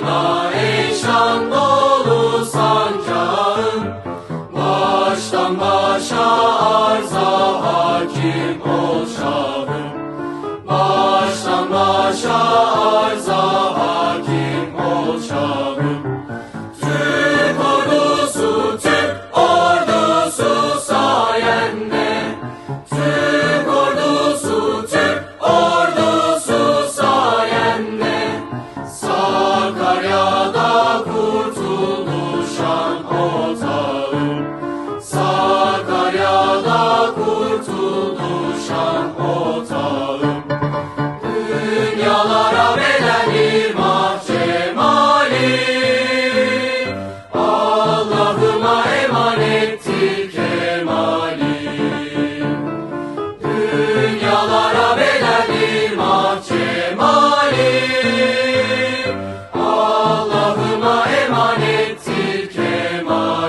sana ey dolu sancağım Baştan başa arza hakim ol şahım Baştan başa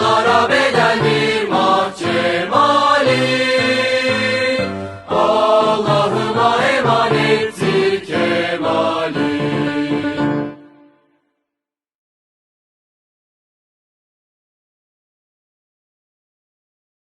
all